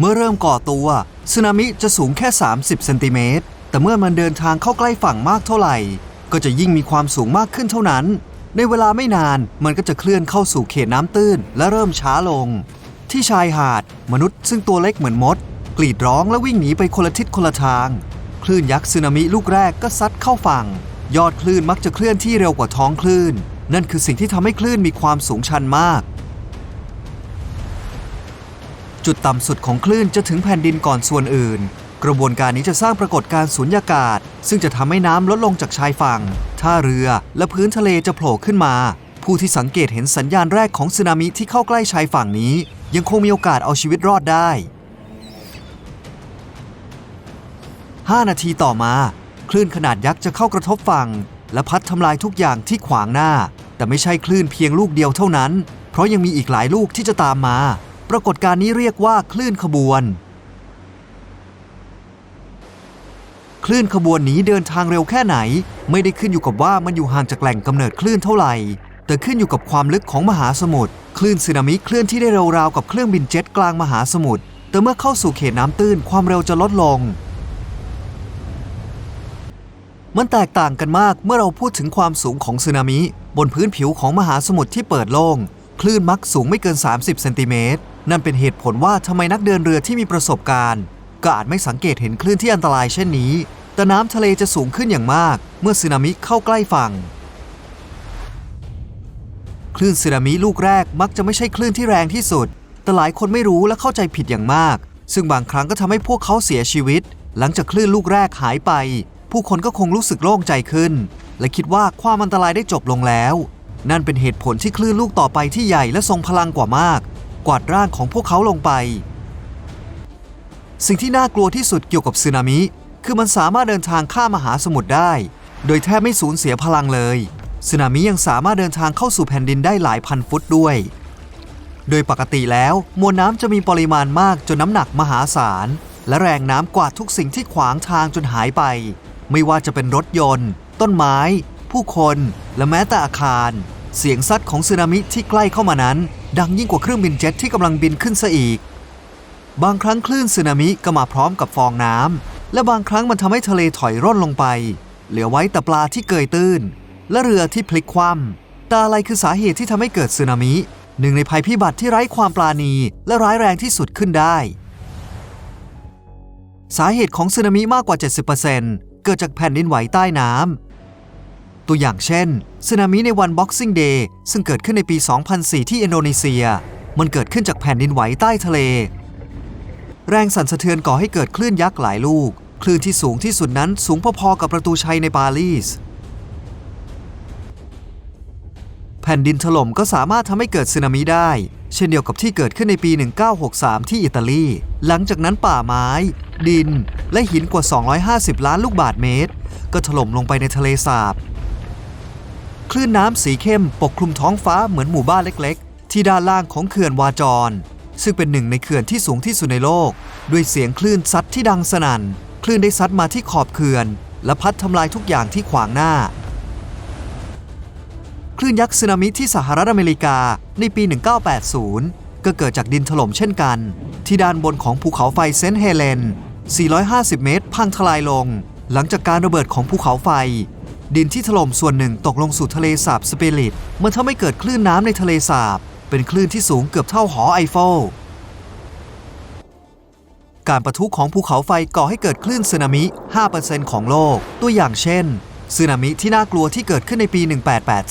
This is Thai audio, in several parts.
เมื่อเริ่มก่อตัวสึนามิจะสูงแค่ 30 เซนติเมตร แต่เมื่อมันเดินทางเข้าใกล้ฝั่งมากเท่าไหร่ ก็จะยิ่งมีความสูงมากขึ้นเท่านั้น ในเวลาไม่นานมันก็จะเคลื่อนเข้าสู่เขตน้ำตื้น และเริ่มช้าลง ที่ชายหาด มนุษย์ซึ่งตัวเล็กเหมือนมด กรีดร้องและวิ่งหนีไปคนละทิศคนละทาง คลื่นยักษ์สึนามิลูกแรกก็ซัดเข้าฝั่ง ยอดคลื่นมักจะเคลื่อนที่เร็วกว่าท้องคลื่น นั่นคือสิ่งที่ทำให้คลื่นมีความสูงชันมาก จุดต่ำสุดของคลื่นจะถึงแผ่นดินก่อนส่วนอื่น กระบวนการนี้จะสร้างปรากฏการณ์สุญญากาศ ซึ่งจะทำให้น้ำลดลงจากชายฝั่ง ท่าเรือและพื้นทะเลจะโผล่ขึ้นมา ผู้ที่สังเกตเห็นสัญญาณแรกของสึนามิที่เข้าใกล้ชายฝั่งนี้ ยังคงมีโอกาสเอาชีวิตรอดได้ 5 นาทีต่อมา คลื่นขนาดยักษ์จะเข้ากระทบฝั่ง และพัดทำลายทุกอย่างที่ขวางหน้า แต่ไม่ใช่คลื่นเพียงลูกเดียวเท่านั้น เพราะยังมีอีกหลายลูกที่จะตามมา ปรากฏการณ์นี้เรียกว่าคลื่นขบวน คลื่นขบวนนี้เดินทางเร็วแค่ไหน ไม่ได้ขึ้นอยู่กับว่ามันอยู่ห่างจากแหล่งกำเนิดคลื่นเท่าไหร่ แต่ขึ้นอยู่กับความลึกของมหาสมุทรคลื่นสึนามิเคลื่อนที่ได้เร็วราวกับเครื่องบินเจ็ตกลางมหาสมุทรแต่เมื่อเข้าสู่เขตน้ำตื้นความเร็วจะลดลง มันแตกต่างกันมากเมื่อเราพูดถึงความสูงของสึนามิ บนพื้นผิวของมหาสมุทรที่เปิดโล่งคลื่นมักสูงไม่เกิน 30 เซนติเมตร นั่นเป็นเหตุผลว่าทำไมนักเดินเรือที่มีประสบการณ์ ก็อาจไม่สังเกตเห็นคลื่นที่อันตรายเช่นนี้ แต่น้ำทะเลจะสูงขึ้นอย่างมาก เมื่อสึนามิเข้าใกล้ฝั่ง คลื่นสึนามิลูกแรกมักจะไม่ใช่คลื่นที่แรงที่สุด แต่หลายคนไม่รู้และเข้าใจผิดอย่างมาก ซึ่งบางครั้งก็ทำให้พวกเขาเสียชีวิต หลังจากคลื่นลูกแรกหายไป ผู้คนก็คงรู้สึกโล่งใจขึ้น และคิดว่าความอันตรายได้จบลงแล้ว นั่นเป็นเหตุผลที่คลื่นลูกต่อไปที่ใหญ่และทรงพลังกว่ามาก กวาดร่างของพวกเขาลงไป สิ่งที่น่ากลัวที่สุดเกี่ยวกับสึนามิ คือมันสามารถเดินทางข้ามมหาสมุทรได้ โดยแทบไม่สูญเสียพลังเลยสึนามิยังสามารถเดินทางเข้าสู่แผ่นดินได้หลายพันฟุตด้วย โดยปกติแล้วมวลน้ำจะมีปริมาณมากจนน้ำหนักมหาศาล และแรงน้ำกวาดทุกสิ่งที่ขวางทางจนหายไป ไม่ว่าจะเป็นรถยนต์ ต้นไม้ ผู้คน และแม้แต่อาคาร เสียงซัดของสึนามิที่ใกล้เข้ามานั้น ดังยิ่งกว่าเครื่องบินเจ็ตที่กำลังบินขึ้นซะอีก บางครั้งคลื่นสึนามิก็มาพร้อมกับฟองน้ำและบางครั้งมันทำให้ทะเลถอยร่นลงไป เหลือไว้แต่ปลาที่เกยตื้น และเรือที่พลิกคว่ำแต่อะไรคือสาเหตุที่ทำให้เกิดสึนามิหนึ่งในภัยพิบัติที่ไร้ความปราณีและร้ายแรงที่สุดขึ้นได้ สาเหตุของสึนามิมากกว่า 70%เกิดจากแผ่นดินไหวใต้น้ำ ตัวอย่างเช่นสึนามิในวัน Boxing Day ซึ่งเกิดขึ้นในปี 2004 ที่อินโดนีเซีย มันเกิดขึ้นจากแผ่นดินไหวใต้ทะเล แรงสั่นสะเทือนก่อให้เกิดคลื่นยักษ์หลายลูก คลื่นที่สูงที่สุดนั้นสูงพอๆกับประตูชัยในปารีส แผ่นดินถล่มก็สามารถทำให้เกิดสึนามิได้ เช่นเดียวกับที่เกิดขึ้นในปี 1963 ที่อิตาลี หลังจากนั้นป่าไม้ ดิน และหินกว่า 250 ล้านลูกบาศก์เมตร ก็ถล่มลงไปในทะเลสาบ คลื่นน้ำสีเข้มปกคลุมท้องฟ้าเหมือนหมู่บ้านเล็กๆ ที่ด้านล่างของเขื่อนวาจร ซึ่งเป็นหนึ่งในเขื่อนที่สูงที่สุดในโลก ด้วยเสียงคลื่นซัดที่ดังสนั่น คลื่นได้ซัดมาที่ขอบเขื่อน และพัดทำลายทุกอย่างที่ขวางหน้า คลื่นยักษ์สึนามิที่สหรัฐอเมริกาในปี 1980 ก็เกิดจากดินถล่มเช่นกัน ที่ด้านบนของภูเขาไฟเซนต์เฮเลน 450 เมตร พังทลายลง หลังจากการระเบิดของภูเขาไฟ ดินที่ถล่มส่วนหนึ่งตกลงสู่ทะเลสาบสเปริตมันทำให้เกิดคลื่นน้ำในทะเลสาบ เป็นคลื่นที่สูงเกือบเท่าหอไอเฟลการประทุของภูเขาไฟก่อให้เกิดคลื่นสึนามิ 5%ของโลก ตัวอย่างเช่นสึนามิที่น่ากลัวที่เกิดขึ้นในปี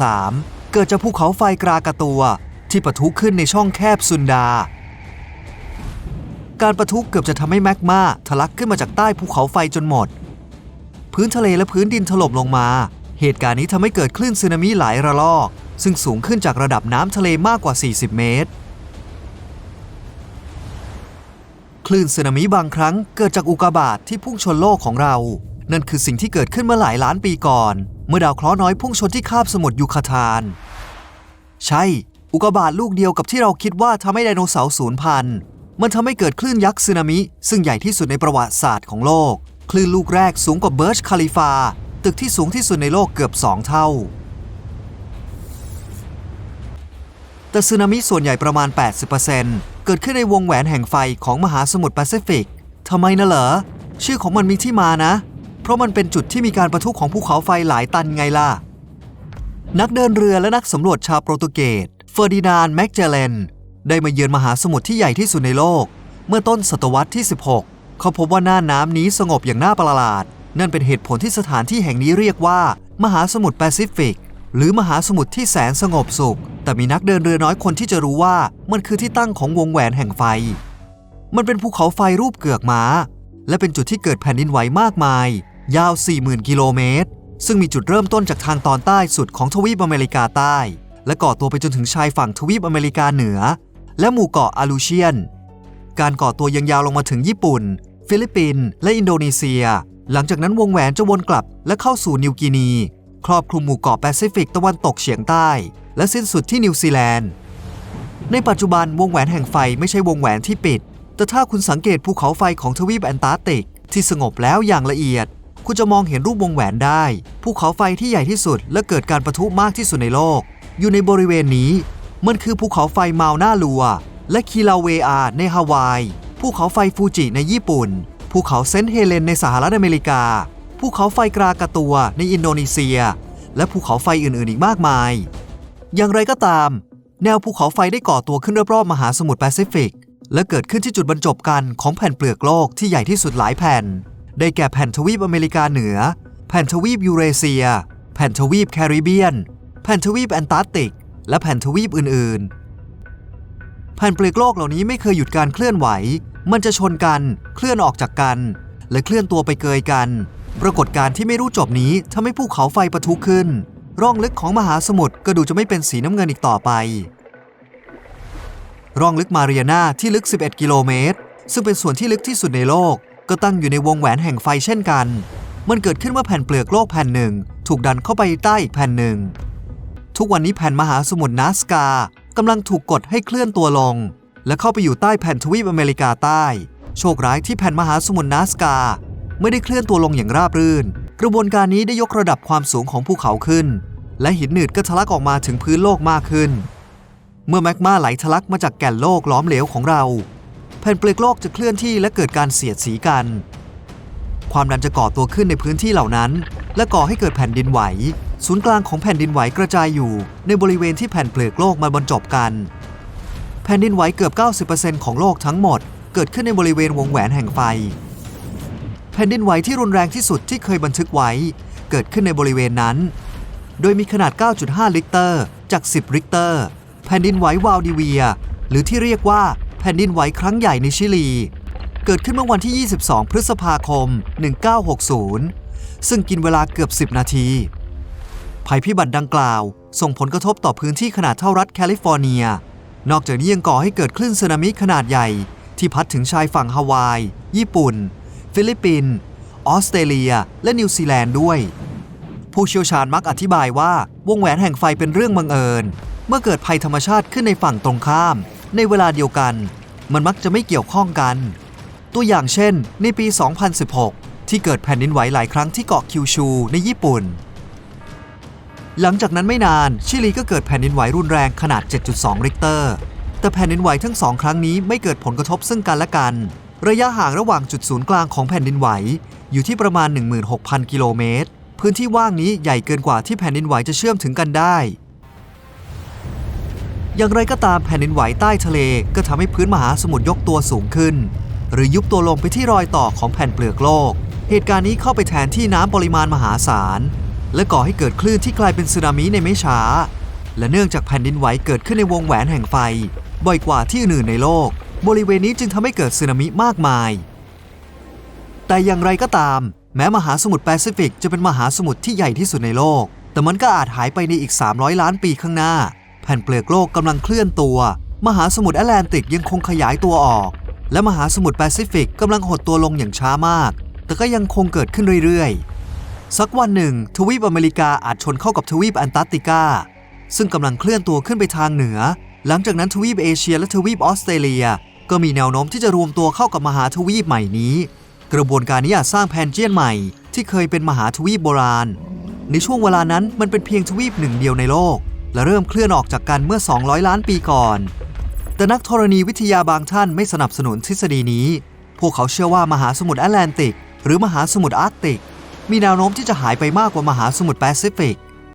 1883 เกิดจากภูเขาไฟกรากาตัว ที่ปะทุขึ้นในช่องแคบซุนดา การประทุเกือบจะทำให้แมกมาทะลักขึ้นมาจากใต้ภูเขาไฟจนหมด พื้นทะเลและพื้นดินถล่มลงมา เหตุการณ์นี้ทำให้เกิดคลื่นสึนามิหลายระลอก ซึ่งสูงขึ้นจากระดับน้ำทะเลมากกว่า 40 เมตร คลื่นสึนามิบางครั้งเกิดจากอุกกาบาตที่พุ่งชนโลกของเรา นั่นคือสิ่งที่เกิดขึ้นเมื่อหลายล้านปีก่อน เมื่อดาวเคราะห์น้อยพุ่งชนที่คาบสมุทรยูคาทาน ใช่ อุกกาบาตลูกเดียวกับที่เราคิดว่าทำให้ไดโนเสาร์สูญพันธุ์มันทำให้เกิดคลื่นยักษ์สึนามิ ซึ่งใหญ่ที่สุดในประวัติศาสตร์ของโลก คลื่นลูกแรกสูงกว่าเบิร์ชคาลิฟา ตึกที่สูงที่สุดในโลกเกือบ 2 เท่า แต่สึนามิส่วนใหญ่ประมาณ 80%เเกิดขึ้นในวงแหวนแห่งไฟของมหาสมุทรแปซิฟิกทำไมนะเหรอ ชื่อของมันมีที่มานะ เพราะมันเป็นจุดที่มีการประทุของภูเขาไฟหลายตันไงล่ะ นักเดินเรือและนักสำรวจชาวโปรตุเกสเฟอร์ดินานแมกเจเลนได้มาเยือนมหาสมุทรที่ใหญ่ที่สุดในโลก เมื่อต้นศตวรรษที่ 16 เขาพบว่าหน้าน้ำนี้สงบอย่างน่าประหลาด นั่นเป็นเหตุผลที่สถานที่แห่งนี้เรียกว่า มหาสมุทรแปซิฟิก หรือมหาสมุทรที่แสนสงบสุข แต่มีนักเดินเรือน้อยคนที่จะรู้ว่ามันคือที่ตั้งของวงแหวนแห่งไฟ มันเป็นภูเขาไฟรูปเกือกม้า และเป็นจุดที่เกิดแผ่นดินไหวมากมาย ยาว 40,000 กิโลเมตร ซึ่งมีจุดเริ่มต้นจากทางตอนใต้สุดของทวีปอเมริกาใต้ และก่อตัวไปจนถึงชายฝั่งทวีปอเมริกาเหนือ และหมู่เกาะอาลูเชียนการก่อตัวยังยาวลงมาถึงญี่ปุ่น ฟิลิปปินส์และอินโดนีเซีย หลังจากนั้นวงแหวนจะวนกลับและเข้าสู่นิวกินี ครอบคลุมหมู่เกาะแปซิฟิกตะวันตกเฉียงใต้ และสิ้นสุดที่นิวซีแลนด์ ในปัจจุบันวงแหวนแห่งไฟไม่ใช่วงแหวนที่ปิด แต่ถ้าคุณสังเกตภูเขาไฟของทวีปแอนตาร์กติก ที่สงบแล้วอย่างละเอียด คุณจะมองเห็นรูปวงแหวนได้ ภูเขาไฟที่ใหญ่ที่สุด และเกิดการประทุมากที่สุดในโลก อยู่ในบริเวณนี้ มันคือภูเขาไฟมาวนาลัว และคิลาเวอาในฮาวาย ภูเขาไฟฟูจิในญี่ปุ่น ภูเขาเซนต์เฮเลนในสหรัฐอเมริกา ภูเขาไฟกรากาตัวในอินโดนีเซีย และภูเขาไฟอื่นๆอีกมากมาย อย่างไรก็ตาม แนวภูเขาไฟได้ก่อตัวขึ้นรอบๆมหาสมุทรแปซิฟิก และเกิดขึ้นที่จุดบรรจบกันของแผ่นเปลือกโลกที่ใหญ่ที่สุดหลายแผ่น ได้แก่แผ่นทวีปอเมริกาเหนือ แผ่นทวีปยูเรเซีย แผ่นทวีปแคริบเบียน แผ่นทวีปแอนตาร์กติก และแผ่นทวีปอื่นๆ แผ่นเปลือกโลกเหล่านี้ไม่เคยหยุดการเคลื่อนไหว มันจะชนกัน เคลื่อนออกจากกัน และเคลื่อนตัวไปเกยกัน ปรากฏการณ์ที่ไม่รู้จบนี้ทำให้ภูเขาไฟปะทุขึ้น ร่องลึกของมหาสมุทรก็ดูจะไม่เป็นสีน้ำเงินอีกต่อไป ร่องลึกมาเรียนาที่ลึก 11 กิโลเมตร ซึ่งเป็นส่วนที่ลึกที่สุดในโลก ก็ตั้งอยู่ในวงแหวนแห่งไฟเช่นกัน มันเกิดขึ้นเมื่อแผ่นเปลือกโลกแผ่นหนึ่ง ถูกดันเข้าไปใต้อีกแผ่นหนึ่ง ทุกวันนี้แผ่นมหาสมุทรนัสกากำลังถูกกดให้เคลื่อนตัวลง และเข้าไปอยู่ใต้แผ่นทวีปอเมริกาใต้ โชคร้ายที่แผ่นมหาสมุทรนัสกา ไม่ได้เคลื่อนตัวลงอย่างราบรื่น กระบวนการนี้ได้ยกระดับความสูงของภูเขาขึ้น และหินหนืดก็ทะลักออกมาถึงพื้นโลกมากขึ้น เมื่อแมกมาไหลทะลักมาจากแก่นโลกล้อมเหลวของเรา แผ่นเปลือกโลกจะเคลื่อนที่และเกิดการเสียดสีกัน ความดันจะก่อตัวขึ้นในพื้นที่เหล่านั้น และก่อให้เกิดแผ่นดินไหว ศูนย์กลางของแผ่นดินไหวกระจายอยู่ ในบริเวณที่แผ่นเปลือกโลกมาบรรจบกัน ผ่นดินไหวเกือบ 90%ของโลกทั้งหมด เกิดขึ้นในบริเวณวงแหวนแห่งไฟ แผ่นดินไหวที่รุนแรงที่สุดที่เคยบันทึกไว้ เกิดขึ้นในบริเวณนั้น โดยมีขนาด 9.5 ลิกเตอร์ จาก 10ริกเตอร์ แผ่นดินไหววาลดิเวีย หรือที่เรียกว่าแผ่นดินไหวครั้งใหญ่ในชิลี เกิดขึ้นเมื่อวันที่ 22 พฤษภาคม 1960 ซึ่งกินเวลาเกือบ 10 นาที ภัยพิบัติดังกล่าว ส่งผลกระทบต่อพื้นที่ขนาดเท่ารัฐแคลิฟอร์เนีย นอกจากนี้ยังก่อให้เกิดคลื่นสึนามิขนาดใหญ่ ที่พัดถึงชายฝั่งฮาวาย ญี่ปุ่น ฟิลิปปินส์ออสเตรเลีย และนิวซีแลนด์ด้วย ผู้เชี่ยวชาญมักอธิบายว่าวงแหวนแห่งไฟเป็นเรื่องบังเอิญ เมื่อเกิดภัยธรรมชาติขึ้นในฝั่งตรงข้าม ในเวลาเดียวกัน มันมักจะไม่เกี่ยวข้องกัน ตัวอย่างเช่น ในปี 2016 ที่เกิดแผ่นดินไหวหลายครั้งที่เกาะคิวชูในญี่ปุ่น หลังจากนั้นไม่นานชิลีก็เกิดแผ่นดินไหวรุนแรงขนาด 7.2 ริกเตอร์ แต่แผ่นดินไหวทั้งสองครั้งนี้ไม่เกิดผลกระทบซึ่งกันและกัน ระยะห่างระหว่างจุดศูนย์กลางของแผ่นดินไหว อยู่ที่ประมาณ 16,000 กิโลเมตร พื้นที่ว่างนี้ใหญ่เกินกว่าที่แผ่นดินไหวจะเชื่อมถึงกันได้ อย่างไรก็ตามแผ่นดินไหวใต้ทะเลก็ทำให้พื้นมหาสมุทรยกตัวสูงขึ้น หรือยุบตัวลงไปที่รอยต่อของแผ่นเปลือกโลก เหตุการณ์นี้เข้าไปแทนที่น้ำปริมาณมหาศาล และก่อให้เกิดคลื่นที่กลายเป็นสึนามิในไม่ช้า และเนื่องจากแผ่นดินไหวเกิดขึ้นในวงแหวนแห่งไฟ บ่อยกว่าที่อื่นในโลก บริเวณนี้จึงทำให้เกิดสึนามิมากมาย แต่อย่างไรก็ตาม แม้มหาสมุทรแปซิฟิกจะเป็นมหาสมุทรที่ใหญ่ที่สุดในโลก แต่มันก็อาจหายไปในอีก 300 ล้านปีข้างหน้า แผ่นเปลือกโลกกำลังเคลื่อนตัว มหาสมุทรแอตแลนติกยังคงขยายตัวออก และมหาสมุทรแปซิฟิกกำลังหดตัวลงอย่างช้ามาก แต่ก็ยังคงเกิดขึ้นเรื่อยๆ สักวันหนึ่ง ทวีปอเมริกาอาจชนเข้ากับทวีปแอนตาร์กติกา ซึ่งกำลังเคลื่อนตัวขึ้นไปทางเหนือ หลังจากนั้นทวีปเอเชียและทวีปออสเตรเลีย ก็มีแนวโน้มที่จะรวมตัวเข้ากับมหาทวีปใหม่นี้ กระบวนการนี้อาจสร้างแพนเจียนใหม่ ที่เคยเป็นมหาทวีปโบราณ ในช่วงเวลานั้นมันเป็นเพียงทวีปหนึ่งเดียวในโลก และเริ่มเคลื่อนออกจากกันเมื่อ 200 ล้านปีก่อน แต่นักธรณีวิทยาบางท่านไม่สนับสนุนทฤษฎีนี้ พวกเขาเชื่อว่ามหาสมุทรแอตแลนติก หรือมหาสมุทรอาร์กติก มีแนวโน้มที่จะหายไปมากกว่ามหาสมุทรแปซิฟิก